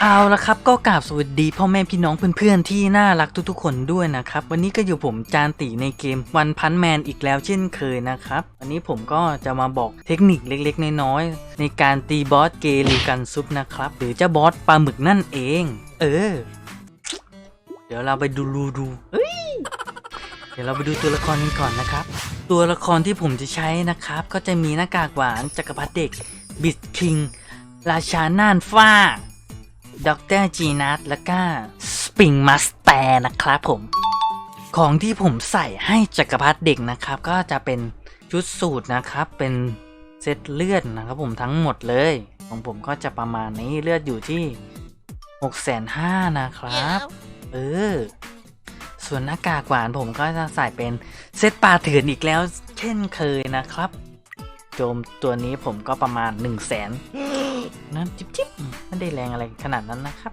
เอาละครับก็กราบสวัสดีพ่อแม่พี่น้องเพื่อนๆที่น่ารักทุกๆ คนด้วยนะครับ วันนี้ก็อยู่ผมจานตีในเกมวันพันแมนอีกแล้วเช่นเคยนะครับ วันนี้ผมก็จะมาบอกเทคนิคเล็กๆ น้อยๆ ในการตีบอสเกลิกันซุปนะครับ หรือเจ้าบอสปลาหมึกนั่นเอง เออ เดี๋ยวเราไปดูดูดูเอ้ยเดี๋ยวเราไปดูตัวละครกันก่อนนะครับ ตัวละครที่ผมจะใช้นะครับ ก็จะมีหน้ากากหวานจักรพรรดิเด็กบิดคิงราชาน่านฟ้า ด็อกเตอร์จีนัทแล้วก็สปริงมาสเตอร์นะครับผม ของที่ผมใส่ให้จักรพรรดิเด็กนะครับ ก็จะเป็นชุดสูตรนะครับ เป็นเซตเลือดนะครับผมทั้งหมดเลย ของผมก็จะประมาณนี้เลือดอยู่ที่6กแสนห้านะครับ เออ ส่วนหน้ากากหวานผมก็จะใส่เป็นเซตปลาเถื่อนอีกแล้ว เช่นเคยนะครับ โจมตัวนี้ผมก็ประมาณ 1 0 0 0 0แสนนะจิ๊บจิ๊บไม่ได้แรงอะไรขนาดนั้นนะครับ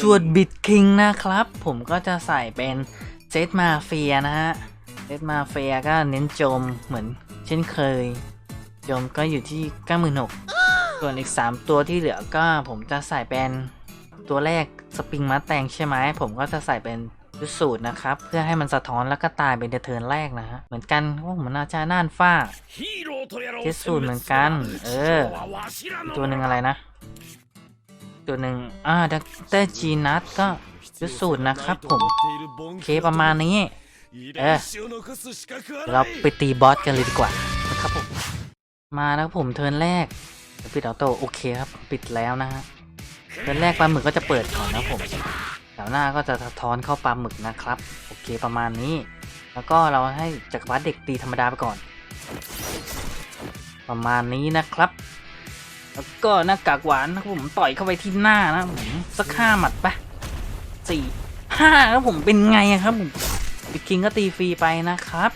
ส่วนบิดคิงนะครับ ผมก็จะใส่เป็นเซตมาเฟียนะฮะเซตมาเฟียก็เน้นโจมเหมือนเช่นเคย โจมก็อยู่ที่96,000ส่วนอีก 3 ตัวที่เหลือก็ผมจะใส่เป็นตัวแรกสปริงมาแตงใช่ไหมผมก็จะใส่เป็น ชุดสูตรนะครับ เพื่อให้มันสะท้อนแล้วก็ตายเป็นเทิร์นแรกนะฮะ เหมือนกันว่าผมน่าจะน่านฟ้าเทสสูตรเหมือนกัน เออ ตัวหนึ่งอะไรนะ ตัวหนึ่งอ่าดักเตอร์จีนัทก็ชุดสูตรนะครับผมโอโอเคเคปประระมามาณณนี้ เอเอออเดี๋ยวเราไปตีบอสกันเลยดีกว่านะครับผม มาแล้วครับผมเทิร์นแรกเดี๋ยวปิดออโต้โอเคครับ ปิดแล้วนะฮะเทิร์นแรกปลาหมึกก็จะเปิดก่อนนะผม แถวหน้าก็จะสะท้อนเข้าปลาหมึกนะครับ โอเคประมาณนี้ แล้วก็เราให้จักรพรรดิเด็กตีธรรมดาไปก่อน ประมาณนี้นะครับ แล้วก็หน้ากากหวานนะครับผมต่อยเข้าไปที่หน้านะผมสักห้าหมัดปะสี่ห้าครับผมเป็นไงครับผมบิ๊กคิงก็ตีฟรีไปนะครับ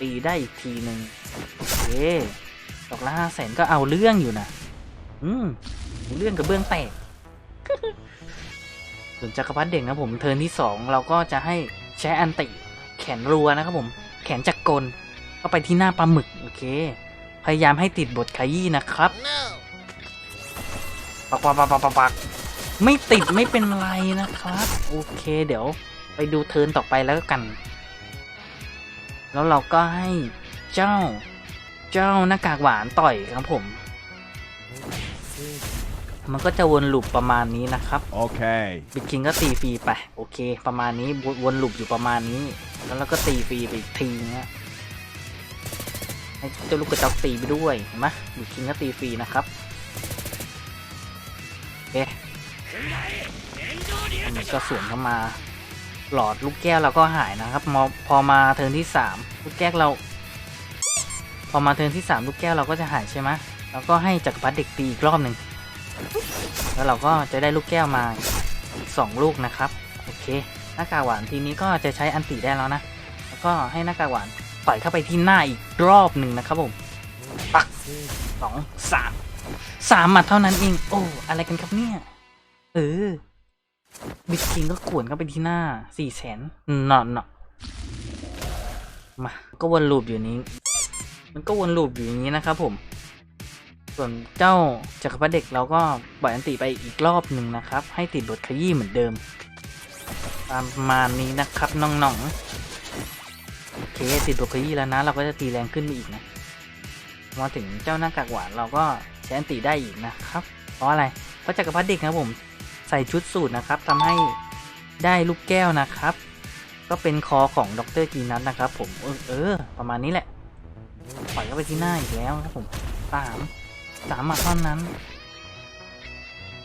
ตีได้อีกทีหนึ่งโอเคดอกละห้าแสนก็เอาเรื่องอยู่นะ อืมเรื่องกับเบื้องแตก ส่วนจักรพรรดิเด็กนะผมเทิร์นที่สองเราก็จะให้ใช้อันติ แขนรัวนะครับผม แขนจักรกลเข้าไปที่หน้าปลาหมึก โอเค พยายามให้ติดบทขยี้นะครับปักปักปักปักปักปักไม่ติดไม่เป็นไรนะครับ โอเค เดี๋ยวไปดูเทิร์นต่อไปแล้วกัน แล้วเราก็ให้เจ้า เจ้าหน้ากากหวานต่อยครับผม มันก็จะวนลูปประมาณนี้นะครับ Okay. บิ๊กคิงก็ตีฟรีไป โอเค ประมาณนี้วนวนลูปอยู่ประมาณนี้ แล้วเราก็ตีฟรีไปอีกทีเนี้ยให้เจ้าลูกกระจอกตีไปด้วยเห็นไหมบิ๊กคิงก็ตีฟรีนะครับโอเคอันนี้ก็สวนเข้ามาหลอดลูกแก้วเราก็หายนะครับมอพอมาเทิร์นที่สามลูกแก้วเรา พอมาเทิร์นที่สามลูกแก้วเราก็จะหายใช่ไหมแล้วก็ให้จักรพรรดิเด็กตีอีกรอบหนึ่ง แล้วเราก็จะได้ลูกแก้วมาสองลูกนะครับ โอเค หน้ากากหวานทีนี้ก็จะใช้อันติได้แล้วนะ แล้วก็ให้หน้ากากหวานต่อยเข้าไปที่หน้าอีกรอบหนึ่งนะครับผมปักสองสามสามหมัดเท่านั้นเอง โอ้อะไรกันครับเนี่ย เออบิ๊กคิงก็ขวนเข้าไปที่หน้าสี่แสนนอนเนาะมา ก็วนลูปอยู่นี้ มันก็วนลูปอยู่อย่างนี้นะครับผม ส่วนเจ้าจักรพรรดิเด็กเราก็ปล่อยอันติไปอีกรอบหนึ่งนะครับ ให้ติดบทขยี้เหมือนเดิมประมาณนี้นะครับน้องๆโอเคติดบทขยี้แล้วนะ เราก็จะตีแรงขึ้นไปอีกนะมาถึงเจ้าหน้ากากหวานเราก็ใช้อันติได้อีกนะครับ เพราะอะไร เพราะจักรพรรดิเด็กนะครับผมใส่ชุดสูตรนะครับทำให้ได้ลูกแก้วนะครับ ก็เป็นคอของดรกีนัทนะครับ ผมเออเออประมาณนี้แหละปล่อยเข้าไปที่หน้าอีกแล้วครับผมสาม สามหมัดเท่านั้น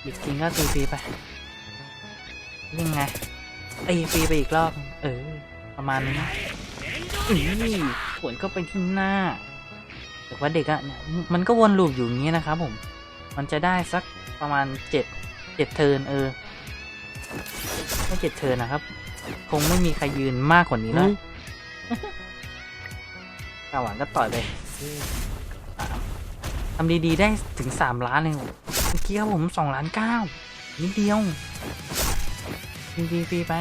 บิดกิงก็ตีฟรีไปยังไงตีฟรีไปอีกรอบ เออ ประมาณนี้อือผวนก็ไปที่หน้าแต่ว่าเด็กอะเนี่ยมันก็วนลูปอยู่อย่างนี้นะครับผม มันจะได้สักประมาณเจ็ดเจ็ดเทิร์นเออไม่เจ็ดเทิร์นนะครับ คงไม่มีใครยืนมากกว่านี้แล้วกาหวานก็ต่อยไปสาม ทำดีๆได้ถึงสามล้านเลยเมื่อกี้ครับผมสองล้านเก้านิดเดียวฟรีฟรีๆไป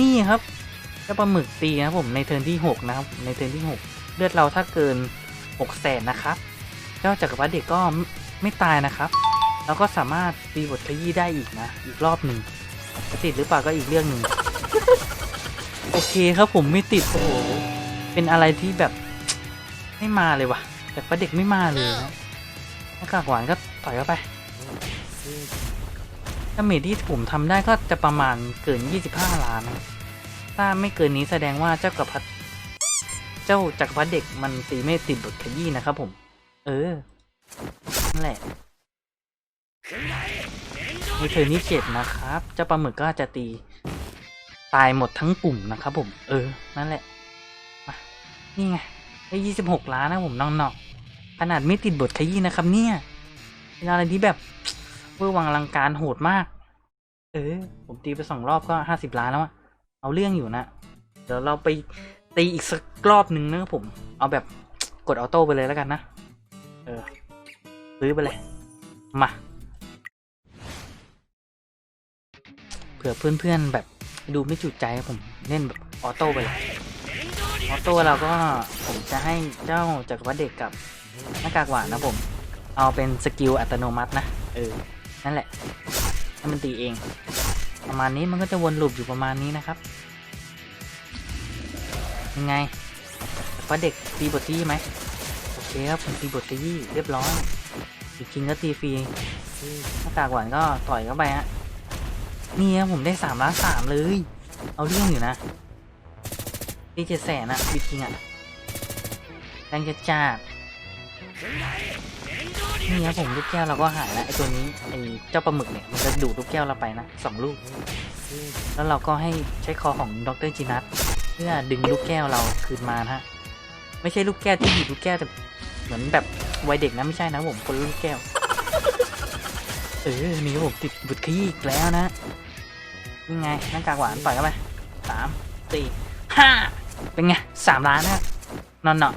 นี่ครับเจ้าปลาหมึกตีนะผมในเทิร์นที่หกนะครับ ในเทิร์นที่หกเลือดเราถ้าเกินหกแสนนะครับ เจ้าจักรพรรดิเด็กก็ไม่ตายนะครับเราก็สามารถตีบทขยี้ได้อีกนะ อีกรอบหนึ่งจะติดหรือเปล่าก็อีกเรื่องหนึ่งโอเคครับผมไม่ติดโอ้โหเป็นอะไรที่แบบไม่มาเลยว่ะ แต่ประเด็กไม่มาเลยนะหน้ากากหวานก็ต่อยเข้าไปดาเมจที่ผมทำได้ก็จะประมาณเกิน 25 ล้าน ถ้าไม่เกินนี้แสดงว่าเจ้ากับพัดเจ้าจักรพรรดิเด็กมันตีไม่ติดบทขยี้นะครับผม เออ นั่นแหละในเทอร์นี้เจ็ดนะครับ เจ้าปลาหมึกก็จะตี ตายหมดทั้งปุ่มนะครับผม เออ นั่นแหละ มา นี่ไงได้ยี่สิบหกล้านนะผมน้องๆ ขนาดไม่ติดบทขยี้นะครับ เนี่ยเป็นอะไรที่แบบเวอร์วังอลังการโหดมาก เออ ผมตีไปสองรอบก็ห้าสิบล้านแล้วอะเอาเรื่องอยู่นะ เดี๋ยวเราไปตีอีกสักรอบหนึ่งนะครับผม เอาแบบกดออโต้ไปเลยแล้วกันนะ เออซื้อไปเลย มา เผื่อเพื่อนๆแบบดูไม่จุใจผมเล่นแบบออโต้ไปเลย ออโต้เราก็ผมจะให้เจ้าจักรวรรดิเด็กกับ หน้ากากหวานนะผม เอาเป็นสกิลอัตโนมัตินะ เออ นั่นแหละ ให้มันตีเอง ประมาณนี้มันก็จะวนลูปอยู่ประมาณนี้นะครับ ยังไงจักรวรรดิเด็กตีบทที่ไหมโอเคครับผมตีบทที่เรียบร้อยจริงๆก็ตีฟรีหน้ากากหวานก็ต่อยเข้าไปฮะ นี่ครับผมได้สามล้านสามเลย เอาเรื่องอยู่นะตีเจ็ดแสนอะบิดจริงอะแรงจะจัด นี่ครับผมลูกแก้วเราก็หายแล้วไอตัวนี้ไอเจ้าปลาหมึกเนี่ยมันจะดูดลูกแก้วเราไปนะสองลูก แล้วเราก็ให้ใช้คอของดรจินัทเพื่อดึงลูกแก้วเราคืนมานะฮะไม่ใช่ลูกแก้วที่ดีดลูกแก้วแต่เหมือนแบบวัยเด็กนะไม่ใช่นะผมคนลูกแก้วเออนี่ผมติดบุตรขยี้อีกแล้วนะนี่ไงหน้ากากหวานปล่อยเข้าไปสามสี่ห้าเป็นไงสามล้านนะนอนเนาะ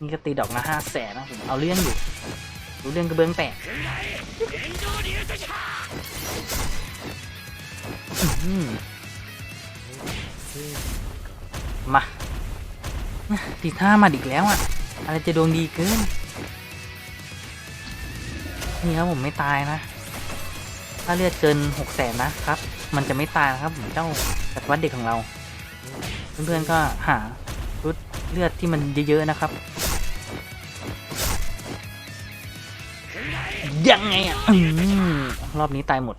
นี่ก็ตีดอกละห้าแสนนะผมเอาเรื่องอยู่รู้เรื่องกระเบื้องแตกมาตีท่ามาอีกแล้วอะ อะไรจะดวงดีเกินนี่ครับผมไม่ตายนะ ถ้าเลือดเกินหกแสนนะครับ มันจะไม่ตายนะครับ ผมเจ้าจักรวรรดิเด็กของเรา เพื่อนๆก็หารุดเลือดที่มันเยอะๆนะครับ ยังไงอะรอบนี้ตายหมด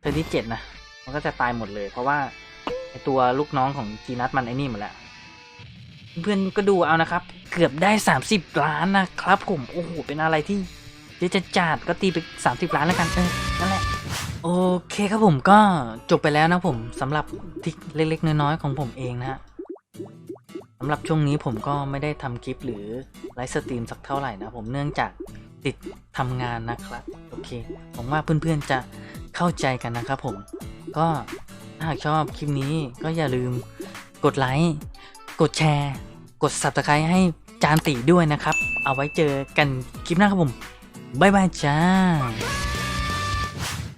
เทอร์ที่เจ็ดนะ มันก็จะตายหมดเลย เพราะว่าไอตัวลูกน้องของจีนัทมันไอ้นี่หมดแล้ว เพื่อนก็ดูเอานะครับ เกือบได้ 30 ล้านนะครับผม โอ้โห เป็นอะไรที่เดี๋ยวจะจัดก็ตีไป 30 ล้านแล้วกันเออนั่นแหละ โอเคครับผมก็จบไปแล้วนะผมสำหรับทิกเล็ก ๆ น้อยๆของผมเองนะสำหรับช่วงนี้ผมก็ไม่ได้ทำคลิปหรือไลฟ์สตรีมสักเท่าไหร่นะผมเนื่องจาก ติดทำงานนะครับ โอเคผมว่าเพื่อนๆจะเข้าใจกันนะครับผม ก็ถ้าหากชอบคลิปนี้ก็อย่าลืมกดไลค์กดแชร์ กด subscribe ให้จานตีด้วยนะครับ เอาไว้เจอกันคลิปหน้าครับผม บ๊ายบายจ้า